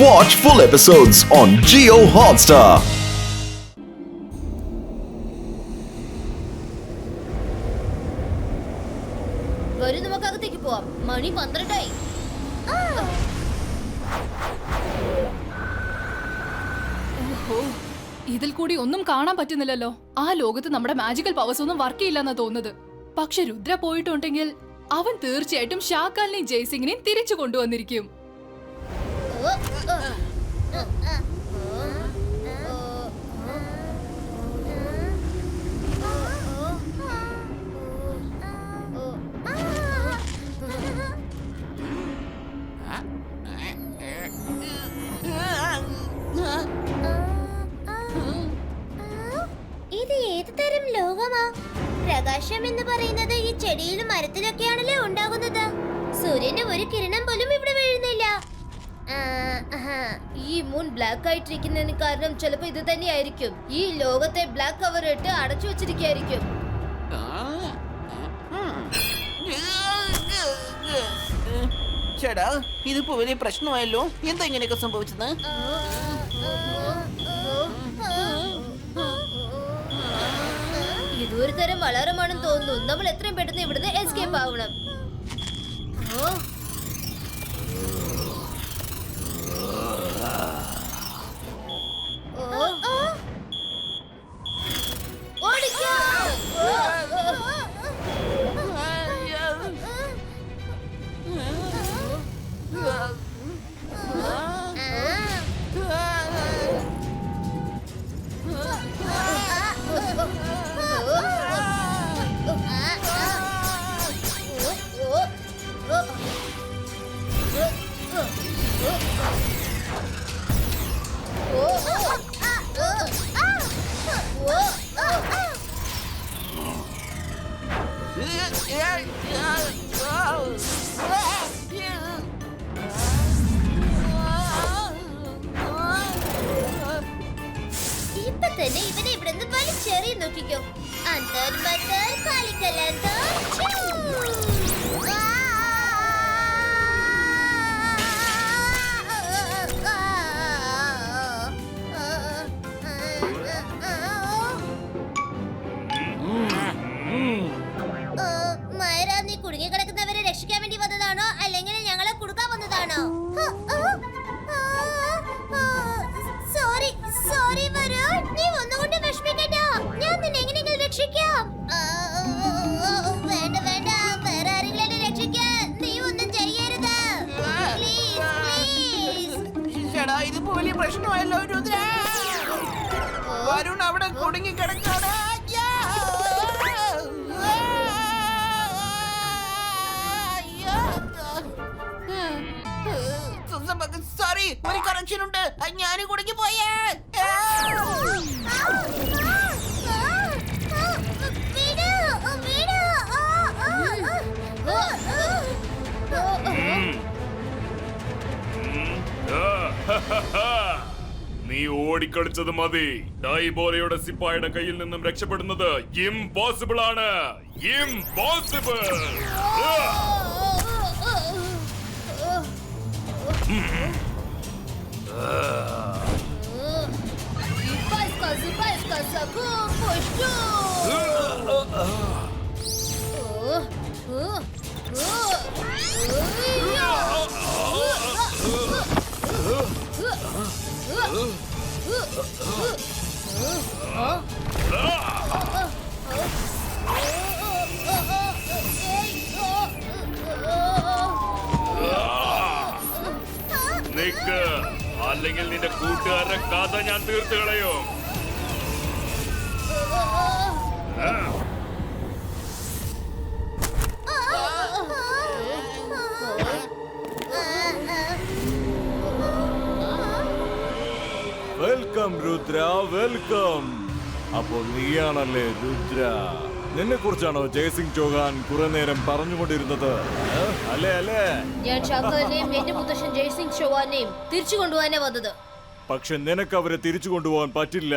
Watch full episodes on Geo Hotstar. വരും നമുക്ക് അകത്തേക്ക് പോവാം. മണി പന്ത്രണ്ടായി. ഓ ഇതിൽ കൂടി ഒന്നും കാണാൻ പറ്റുന്നില്ലല്ലോ. ആ ലോകത്ത് നമ്മുടെ മാജിക്കൽ പവേഴ്സ് ഒന്നും വർക്ക് ചെയ്യില്ലെന്നാ തോന്നുന്നത്. പക്ഷെ രുദ്ര പോയിട്ടുണ്ടെങ്കിൽ അവൻ തീർച്ചയായിട്ടും ഷാക്കാലിനെയും ജയ്സിംഗിനെയും തിരിച്ചു കൊണ്ടുവന്നിരിക്കും. ഈ ചെടിയിലും മരത്തിലൊക്കെയാണല്ലോ ഉണ്ടാകുന്നത് സൂര്യന്റെ ഒരു കിരണം പോലും ഇവിടെ വീഴുന്നില്ല. ഈ മൂൺ ബ്ലാക്ക് ആയിട്ടിരിക്കുന്നതിന് കാരണം ചിലപ്പോ ഇത് തന്നെയായിരിക്കും. ഈ ലോകത്തെ ബ്ലാക്ക് കവർ ഇട്ട് അടച്ചു വെച്ചിരിക്കായിരിക്കും ചേടാ ഇതിപ്പോ വലിയ പ്രശ്നമായല്ലോ. എന്താ ഇങ്ങനെയൊക്കെ സംഭവിച്ചത്? ഇതൊരു തരം വളരമാണെന്ന് തോന്നുന്നു. നമ്മൾ എത്രയും പെട്ടെന്ന് ഇവിടുന്ന് എസ്കേപ്പ് ആവണം. Uh. ഇപ്പൊ തന്നെ ഇവനെ ഇവിടെ നിന്ന് വലിച്ചെറിയ നോക്കിക്കോ. അന്തർ മന്തർ കളിക്കലന്തോ ഇതിപ്പോ വലിയ പ്രശ്നമായല്ലോ രുദ്ര. വരുൺ അവിടെ കുടുങ്ങി സോറി ഒരു കറക്ഷൻ ഉണ്ട്. ഞാൻ കുടുങ്ങി പോയേ ഓടിക്കളിച്ചത് മതി. ഡൈബോലയുടെ സിപ്പായുടെ കയ്യിൽ നിന്നും രക്ഷപ്പെടുന്നത് ഇംപോസിബിൾ ആണ്. Impossible Nick. അല്ലെങ്കിൽ നിന്റെ കൂട്ടുകാരുടെ കഥ ഞാൻ തീർത്തു കളയും വെൽക്കം രുദ്ര വെൽക്കം. അപ്പോൾ നീയാണല്ലേ രുദ്ര? നിന്നെ കുറിച്ചാണോ ജയസിംഗ് ചോഹാൻ കുറെ നേരം പറഞ്ഞുകൊണ്ടിരുന്നത്? അല്ലേ അല്ലേ? ഞാൻ ശങ്കറിനെയും എന്റെ മുത്തശ്ശൻ ജയസിംഗ് ചൗഹാനെയും തിരിച്ചു കൊണ്ടുപോകാനേ വന്നത്. പക്ഷെ നിനക്ക് അവരെ തിരിച്ചു കൊണ്ടുപോകാൻ പറ്റില്ല.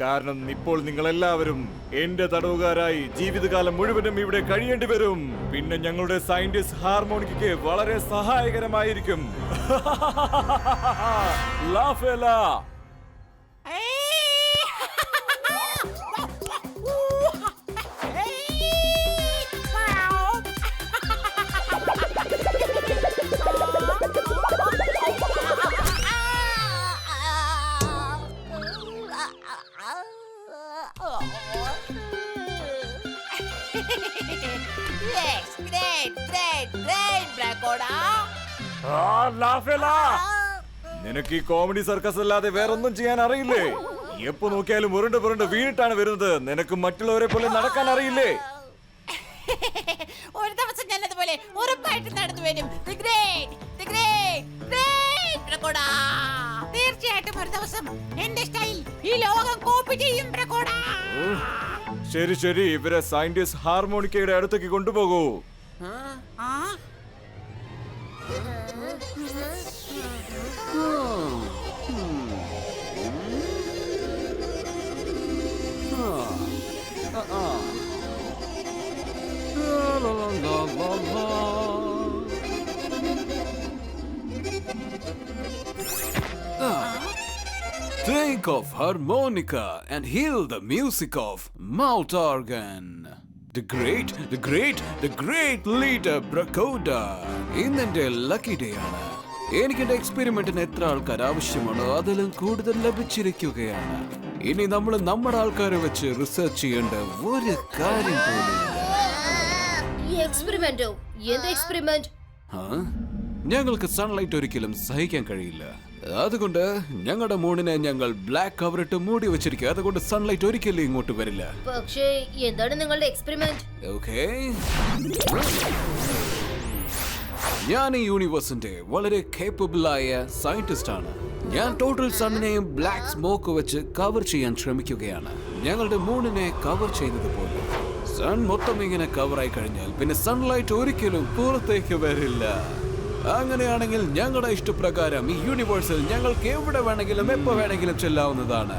കാരണം ഇപ്പോൾ നിങ്ങൾ എല്ലാവരും എന്റെ തടവുകാരായി ജീവിതകാലം മുഴുവനും ഇവിടെ കഴിയേണ്ടി വരും. പിന്നെ ഞങ്ങളുടെ സയന്റിസ്റ്റ് ഹാർമോണിക്ക് വളരെ സഹായകരമായിരിക്കും. ലാഫേല. നിനക്ക് ഈ കോമഡി സർക്കസ് അല്ലാതെ വേറൊന്നും ചെയ്യാൻ അറിയില്ലേ? എപ്പോ നോക്കിയാലും ഉരുണ്ട് പുരണ്ട് വീണിട്ടാണ് വരുന്നത്. നിനക്ക് മറ്റുള്ളവരെ പോലെ നടക്കാൻ അറിയില്ലേ? ഒരു ദിവസം ഞാൻ അതുപോലെ ഉറപ്പായിട്ട് നടന്നു വരും. തീർച്ചയായിട്ടും ഒരു ദിവസം എന്റെ സ്റ്റൈൽ ഈ ലോകം കോപ്പി ചെയ്യും. ശരി ശരി. ഇവരെ സയന്റിസ്റ്റ് ഹാർമോണിക്കയുടെ അടുത്തേക്ക് കൊണ്ടുപോകൂ. ആ. Think of harmonica and heal the music of mouth organ. The great, the great, the great leader Brakoda. ഇന്നെന്റെ ലക്കി ഡേ ആണ് എനിക്ക് എന്റെ എക്സ്പെരിമെന്റിന് എത്ര ആൾക്കാർ ആവശ്യമാണോ അതിലും കൂടുതൽ ലഭിച്ചിരിക്കുകയാണ് ഇനി നമ്മൾ നമ്മുടെ ആൾക്കാരെ വെച്ച് റിസർച്ച് ചെയ്യേണ്ട ഒരു കാര്യം പോലും എക്സ്പെരിമെന്റോ എന്ത് എക്സ്പെരിമെന്റ്? ഞങ്ങൾക്ക് സൺലൈറ്റ് ഒരിക്കലും സഹിക്കാൻ കഴിയില്ല. അതുകൊണ്ട് ഞങ്ങളുടെ മൂണിനെ ഞങ്ങൾ ബ്ലാക്ക് കവർ ഇട്ട് മൂടി വെച്ചിരിക്കുക. അതുകൊണ്ട് സൺലൈറ്റ് ഒരിക്കലും ഇങ്ങോട്ട് വരില്ല. പക്ഷേ എന്താണ് നിങ്ങളുടെ എക്സ്പെരിമെന്റ് ഓക്കേ ഞാൻ ഈ യൂണിവേഴ്സിന്റെ വളരെ കേപ്പബിൾ ആയ സയന്റിസ്റ്റ് ആണ്. ഞാൻ ടോട്ടൽ സണ്ണിനെയും ബ്ലാക്ക് സ്മോക്ക് വെച്ച് കവർ ചെയ്യാൻ ശ്രമിക്കുകയാണ്. ഞങ്ങളുടെ മൂണിനെ കവർ ചെയ്യുന്നത് പോലെ. സൺ മൊത്തം ഇങ്ങനെ കവറായി കഴിഞ്ഞാൽ പിന്നെ സൺലൈറ്റ് ഒരിക്കലും പുറത്തേക്ക് വരില്ല. അങ്ങനെയാണെങ്കിൽ ഞങ്ങളുടെ ഇഷ്ടപ്രകാരം ഈ യൂണിവേഴ്സിൽ ഞങ്ങൾക്ക് എവിടെ വേണമെങ്കിലും എപ്പോൾ വേണമെങ്കിലും ചെല്ലാവുന്നതാണ്.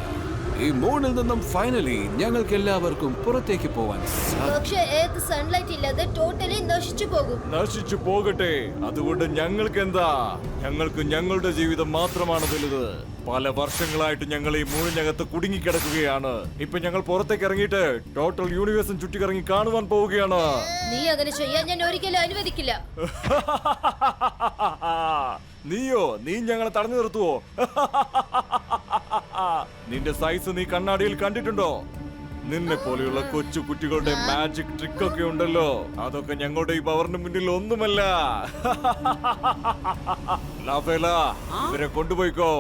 ഈ മൂണിൽ നിന്നും ഫൈനലി ഞങ്ങൾക്ക് എല്ലാവർക്കും പുറത്തേക്ക് പോവാൻ സാധിക്കും. പക്ഷേ ഏത് സൺലൈറ്റ് ഇല്ലാതെ ടോട്ടലി നശിച്ചു പോകും. നശിച്ചു പോകട്ടെ. അതുകൊണ്ട് ഞങ്ങൾക്ക് എന്താ ഞങ്ങൾക്ക് ഞങ്ങളുടെ ജീവിതം മാത്രമാണ് വലുത്. പല വർഷങ്ങളായിട്ട് ഞങ്ങൾ ഈ മൂഴിനകത്ത് കുടുങ്ങിക്കിടക്കുകയാണ്. ഇപ്പൊ ഞങ്ങൾ പുറത്തേക്ക് ഇറങ്ങിയിട്ട് ടോട്ടൽ യൂണിവേഴ്സും ചുറ്റിക്കറങ്ങി കാണുവാൻ പോവുകയാണ്. നീ അങ്ങനെ ചെയ്യാൻ ഞാൻ ഒരിക്കലും അനുവദിക്കില്ല. നീയോ? നീ ഞങ്ങളെ തടഞ്ഞു നിർത്തുവോ? നിന്റെ സൈസ് നീ കണ്ണാടിയിൽ കണ്ടിട്ടുണ്ടോ? നിന്നെ പോലെയുള്ള കൊച്ചു കുട്ടികളുടെ മാജിക് ട്രിക്ക് ഒക്കെ ഉണ്ടല്ലോ. അതൊക്കെ ഞങ്ങളുടെ ഈ പവറിന് മുന്നിൽ ഒന്നുമല്ല. ലാഫേല ഇവരെ കൊണ്ടുപോയിക്കോ.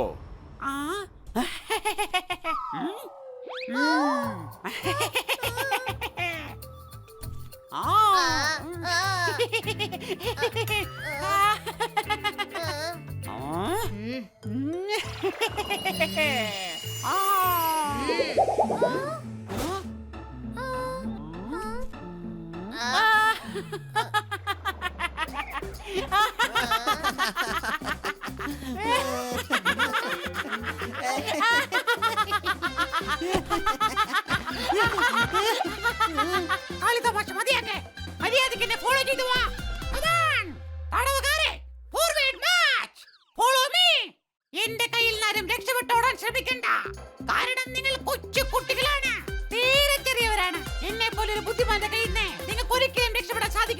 ആ കളി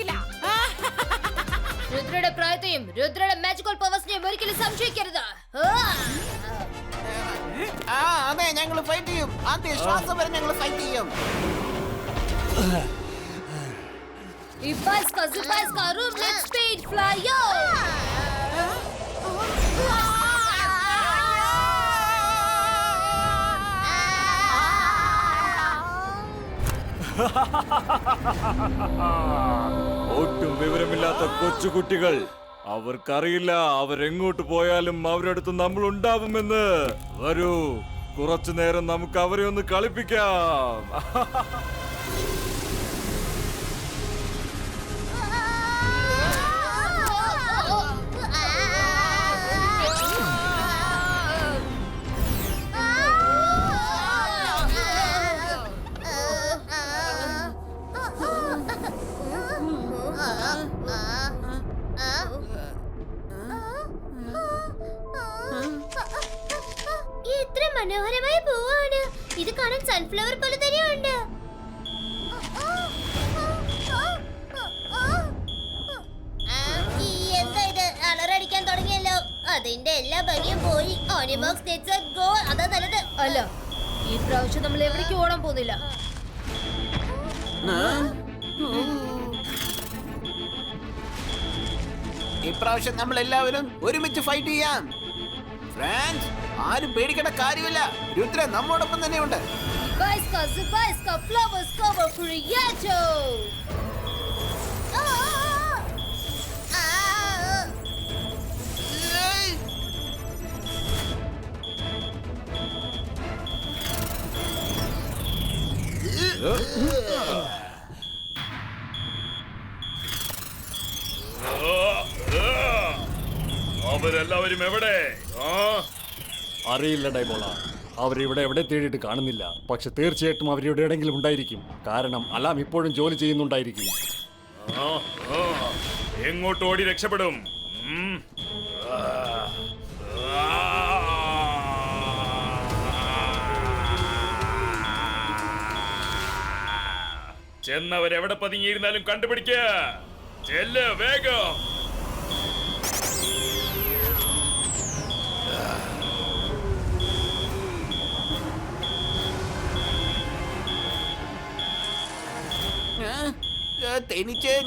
സമ്മതിക്കില്ല രുദ്രയുടെ പ്രായത്തെയും രുദ്രയുടെ മാജിക്കൽ പവേഴ്സിനെയും ഒരിക്കലും സംശയിക്കരുത്. ആ. അതെ ഞങ്ങൾ ഫൈറ്റ് ചെയ്യും. ആദ്യ ശ്വാസം വരെ ഞങ്ങൾ ഫൈറ്റ് ചെയ്യും ഇബാസ്ക സുബാസ്ക room let speed fly yo ഒട്ടും വിവരമില്ലാത്ത കൊച്ചുകുട്ടികൾ. അവർക്കറിയില്ല അവരെങ്ങോട്ട് പോയാലും അവരുടെ അടുത്ത് നമ്മൾ ഉണ്ടാവുമെന്ന്. വരൂ കുറച്ചു നേരം നമുക്ക് അവരെ ഒന്ന് കളിപ്പിക്കാം. അതിന്റെ എല്ലാ ഭംഗിയും പോയി. ഓണിബോക്സ് ഗോൾ ഗോ അതാ നല്ലത്. അല്ല ഈ പ്രാവശ്യം നമ്മൾ എവിടേക്ക് ഓടാൻ പോകുന്നില്ല. ഇപ്രാവശ്യം നമ്മൾ എല്ലാവരും ഒരുമിച്ച് ഫൈറ്റ് ചെയ്യാം. ഫ്രാൻസ് ആരും പേടിക്കേണ്ട കാര്യമില്ല. രുദ്ര നമ്മോടൊപ്പം തന്നെയുണ്ട്. Zibaiska, Zibaiska, flowers cover Friato! അവരെല്ലാവരും എവിടെ? ആ? അറിയില്ല ഡൈബോള അവരിവിടെ എവിടെ തേടിയിട്ട് കാണുന്നില്ല. പക്ഷെ തീർച്ചയായിട്ടും അവരിവിടെ എവിടെയെങ്കിലും ഉണ്ടായിരിക്കും. കാരണം അലാം ഇപ്പോഴും ജോലി ചെയ്യുന്നുണ്ടായിരിക്കും. എങ്ങോട്ട് ഓടി രക്ഷപ്പെടും? ചെന്നവരെവിടെ പതുങ്ങിയിരുന്നാലും കണ്ടുപിടിക്ക. ചെല്ല്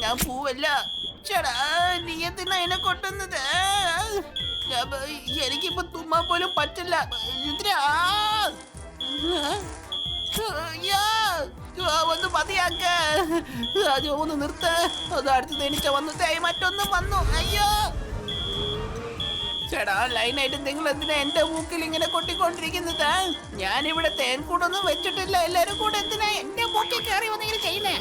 ഞാൻ പൂവല്ല. ചേടാ നീ എന്തിനാ എന്നെ കൊട്ടുന്നത് എനിക്കിപ്പോ തുമ്മാ പോലും പറ്റില്ല. രുദ്ര ഒന്ന് മതിയാക്ക അത് ഒന്ന് നിർത്ത്. അത് അടുത്ത് തേനീച്ച വന്നു. ദേ, മറ്റൊന്നും വന്നു. അയ്യോ. ചേടാ ലൈനായിട്ട് നിങ്ങൾ എന്തിനാ എന്റെ മൂക്കിൽ ഇങ്ങനെ കൊട്ടിക്കൊണ്ടിരിക്കുന്നത്? ഞാൻ ഇവിടെ തേൻ കൂടൊന്നും വെച്ചിട്ടില്ല. എല്ലാരും കൂടെ എന്തിനാ എന്റെ മൂക്കിൽ കയറി വന്നിങ്ങനെ ചെയ്യുന്നേ?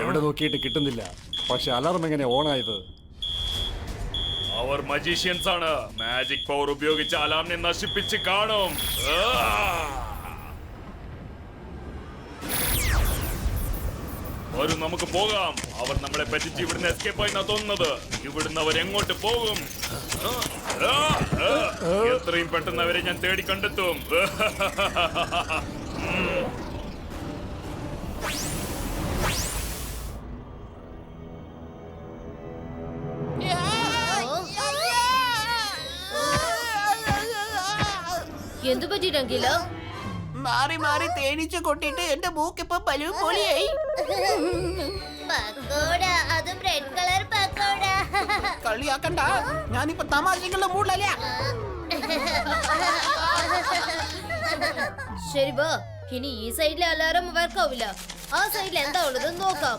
എവിടെ നോക്കിയിട്ട് കിട്ടുന്നില്ല. പക്ഷെ അലാറം എങ്ങനെ ഓണായത്? അവർ മജീഷ്യൻസ് ആണ്. മാജിക് പവർ ഉപയോഗിച്ച് അലാമിനെ നശിപ്പിച്ച് കാണും. വരും നമുക്ക് പോകാം. അവർ നമ്മളെ പറ്റിച്ച് ഇവിടുന്ന് എസ്കേപ്പ് ആയി തോന്നുന്നത്. ഇവിടുന്ന് അവർ എങ്ങോട്ട് പോകും. എത്രയും പെട്ടെന്ന് അവരെ ഞാൻ തേടി കണ്ടെത്തും. എന്തു പറ്റി രംഗില മാറി മാറി തേനീച്ച കൊട്ടിട്ട് എന്റെ മൂക്കിപ്പോ പലു പൊളിയായി പക്കോട അതും റെഡ് കളർ പക്കോട. കളിയാക്കണ്ട. ഞാനിപ്പോ തമാശക്കുള്ള മൂടിലല്ല ശരി വാ ഇനി ഈ സൈഡിലെ അലാറം വർക്ക് ആവില്ല ആ സൈഡിൽ എന്താ ഉള്ളത് നോക്കാം.